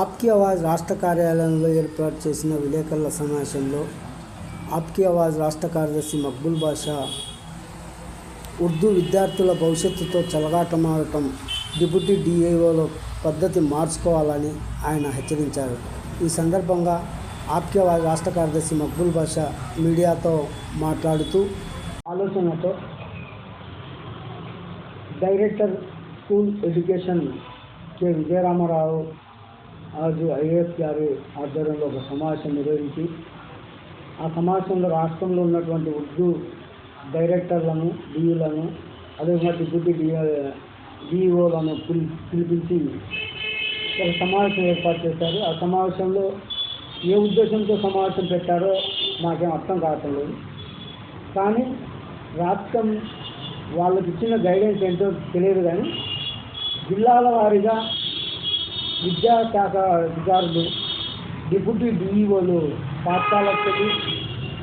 ఆప్కి ఆవాజ్ రాష్ట్ర కార్యాలయంలో ఏర్పాటు చేసిన విలేకరుల సమావేశంలో ఆప్కి ఆవాజ్ రాష్ట్ర కార్యదర్శి మక్బుల్ బాషా ఉర్దూ విద్యార్థుల భవిష్యత్తుతో చెలగాటమాడటం డిప్యూటీ డిఏఓలో పద్ధతి మార్చుకోవాలని ఆయన హెచ్చరించారు. ఈ సందర్భంగా ఆప్కి ఆవాజ్ రాష్ట్ర కార్యదర్శి మక్బుల్ బాషా మీడియాతో మాట్లాడుతూ ఆలోచనతో director school education K. Vijayaramarao ఆజు IAS గారి ఆధ్వర్యంలో ఒక సమావేశం నిర్వహించి ఆ సమావేశంలో రాష్ట్రంలో ఉన్నటువంటి ఉర్దూ డైరెక్టర్లను డిఈలను అదేవిధంగా డిప్యూటీ డిఓ డిఈఓలను పిలి పిలిపించి ఒక సమావేశం ఏర్పాటు చేశారు. ఆ సమావేశంలో ఏ ఉద్దేశంతో సమావేశం పెట్టారో నాకేం అర్థం కావటం లేదు. కానీ రాష్ట్రం వాళ్ళకి ఇచ్చిన గైడెన్స్ ఏంటో తెలియదు కానీ జిల్లాల వారీగా విద్యాశాఖ అధికారులు డిప్యూటీ డిఈఓలు పాఠశాలకు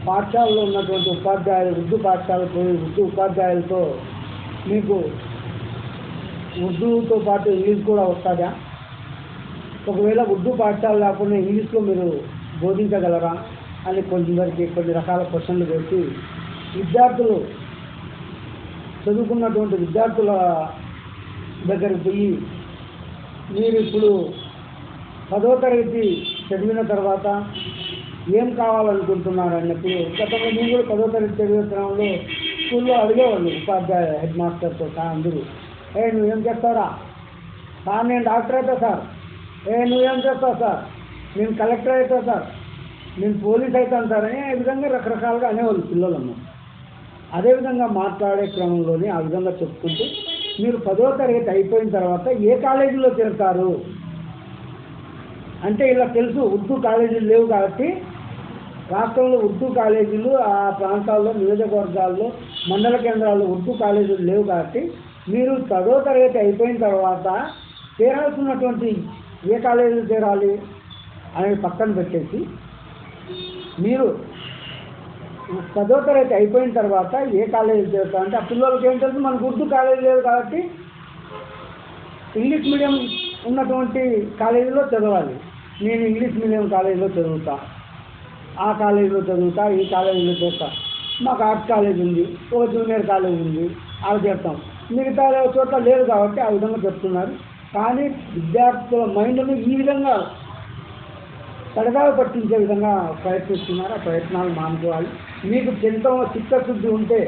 పాఠశాలలో ఉన్నటువంటి ఉపాధ్యాయులు ఉర్దూ పాఠశాలకు పోయి ఉర్దూ ఉపాధ్యాయులతో మీకు ఉర్దూతో పాటు ఇంగ్లీష్ కూడా వస్తుందా? ఒకవేళ ఉర్దూ పాఠశాల లేకుండా ఇంగ్లీష్లో మీరు బోధించగలరా అని కొంతమందికి కొన్ని రకాల క్వశ్చన్లు వేసి విద్యార్థులు చదువుకున్నటువంటి విద్యార్థుల దగ్గరికి పోయి మీరు ఇప్పుడు పదో తరగతి చదివిన తర్వాత ఏం కావాలనుకుంటున్నారు అన్నప్పుడు గతంలో మేము కూడా పదో తరగతి చదివే క్రమంలో స్కూల్లో అడిగేవాళ్ళు ఉపాధ్యాయ హెడ్ మాస్టర్తో సార్ అందరూ. ఏ నువ్వేం చేస్తారా సార్ నేను డాక్టర్ అవుతా సార్. ఏ నువ్వేం చేస్తావు సార్? నేను కలెక్టర్ అవుతా సార్. నేను పోలీస్ అవుతాను సార్ అని ఈ విధంగా రకరకాలుగా అనేవాళ్ళు పిల్లలమ్మ అదేవిధంగా మాట్లాడే క్రమంలోనే ఆ విధంగా చెప్పుకుంటూ మీరు పదో తరగతి అయిపోయిన తర్వాత ఏ కాలేజీలో చేరుతారు? అంటే ఇలా తెలుసు ఉర్దూ కాలేజీలు లేవు కాబట్టి రాష్ట్రంలో ఉర్దూ కాలేజీలు ఆ ప్రాంతాల్లో నియోజకవర్గాల్లో మండల కేంద్రాల్లో ఉర్దూ కాలేజీలు లేవు కాబట్టి మీరు పదో తరగతి అయిపోయిన తర్వాత చేరాల్సినటువంటి ఏ కాలేజీలు చేరాలి అనేది పక్కన పెట్టేసి మీరు పదో తరగతి అయిపోయిన తర్వాత ఏ కాలేజీ చేస్తా అంటే ఆ పిల్లలకి ఏం తెలుసు? మనకు ఉర్దూ కాలేజీ లేదు కాబట్టి ఇంగ్లీష్ మీడియం ఉన్నటువంటి కాలేజీలో చదవాలి. నేను ఇంగ్లీష్ మీడియం కాలేజీలో చదువుతా. ఆ కాలేజీలో చదువుతా ఈ కాలేజీలో చేస్తా. మాకు ఆర్ట్స్ కాలేజ్ ఉంది ఒక జూనియర్ కాలేజ్ ఉంది అవి చేస్తాం. మిగతా చోట్ల లేదు కాబట్టి ఆ విధంగా చెప్తున్నారు. కానీ విద్యార్థుల మైండ్ని ఈ విధంగా తడగాలు పట్టించే విధంగా ప్రయత్నిస్తున్నారు ఆ ప్రయత్నాలు మానుకోవాలి. మీకు ఎంత చిత్తశుద్ధి ఉంటే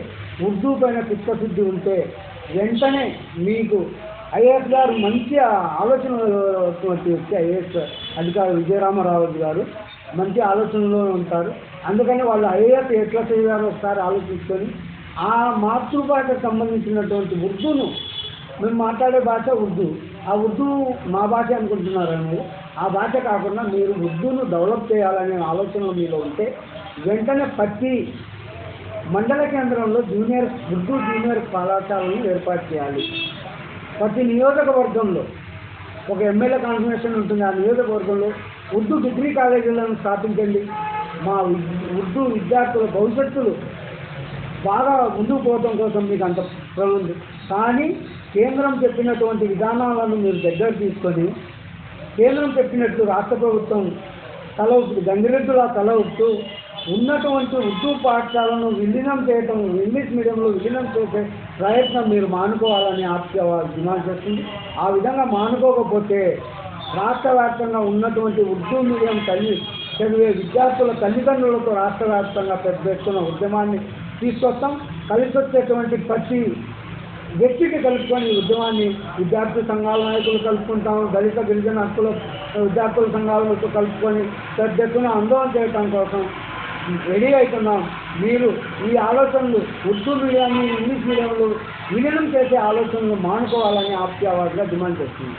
ఉర్దూ పైన చిత్తశుద్ధి ఉంటే వెంటనే మీకు ఐఏఎస్ గారు మంచి ఆలోచన వ్యక్తి ఐఏఎస్ అధికారి విజయరామరావు గారు మంచి ఆలోచనలో ఉంటారు. అందుకని వాళ్ళు ఐఏఎస్ ఎట్లా చేయాలో ఒకసారి ఆలోచించుకొని ఆ మాతృభాషకు సంబంధించినటువంటి ఉర్దూను మేము మాట్లాడే భాష ఉర్దూ. ఆ ఉర్దూ మా భాష అనుకుంటున్నారు మీరు? ఆ భాష కాకుండా మీరు ఉర్దూను డెవలప్ చేయాలనే ఆలోచన మీలో ఉంటే వెంటనే ప్రతి మండల కేంద్రంలో జూనియర్ ఉర్దూ జూనియర్ కళాశాలను ఏర్పాటు చేయాలి. ప్రతి నియోజకవర్గంలో ఒక ఎమ్మెల్యే కాన్ఫర్మేషన్ ఉంటుంది. ఆ నియోజకవర్గంలో ఉర్దూ డిగ్రీ కాలేజీలను స్థాపించండి. మా ఉర్దూ విద్యార్థుల భవిష్యత్తులు బాగా ముందుకు పోవడం కోసం మీకు అంత ప్ర- ఉంది. కానీ కేంద్రం చెప్పినటువంటి విధానాలను మీరు దగ్గర తీసుకొని కేంద్రం చెప్పినట్టు రాష్ట్ర ప్రభుత్వం తల ఊపుతూ గంగిరెద్దులా తల ఊపుతూ ఉన్నటువంటి ఉర్దూ పాఠశాలను విలీనం చేయటం ఇంగ్లీష్ మీడియంలో విలీనం చేసే ప్రయత్నం మీరు మానుకోవాలని ఆప్య డిమాండ్ చేస్తుంది. ఆ విధంగా మానుకోకపోతే రాష్ట్ర వ్యాప్తంగా ఉన్నటువంటి ఉర్దూ మీడియం తల్లి చదివే విద్యార్థుల తల్లిదండ్రులతో రాష్ట్ర వ్యాప్తంగా పెద్ద ఎత్తున ఉద్యమాన్ని తీసుకొస్తాం. కలిసి వచ్చేటువంటి ప్రతి వ్యక్తికి కలుపుకొని ఉద్యమాన్ని విద్యార్థి సంఘాల నాయకులు కలుపుకుంటాము దళిత గిరిజన హక్కుల విద్యార్థుల సంఘాలతో కలుపుకొని పెద్ద ఎత్తున ఆందోళన చేయడం కోసం రెడీ అవుతున్నాం. మీరు ఈ ఆలోచనలు ఉర్దూ మీడియాన్ని ఇంగ్లీష్ మీడియంలో విలీనం చేసే ఆలోచనలు మానుకోవాలని ఆప్యావాదిగా డిమాండ్ చేస్తున్నాం.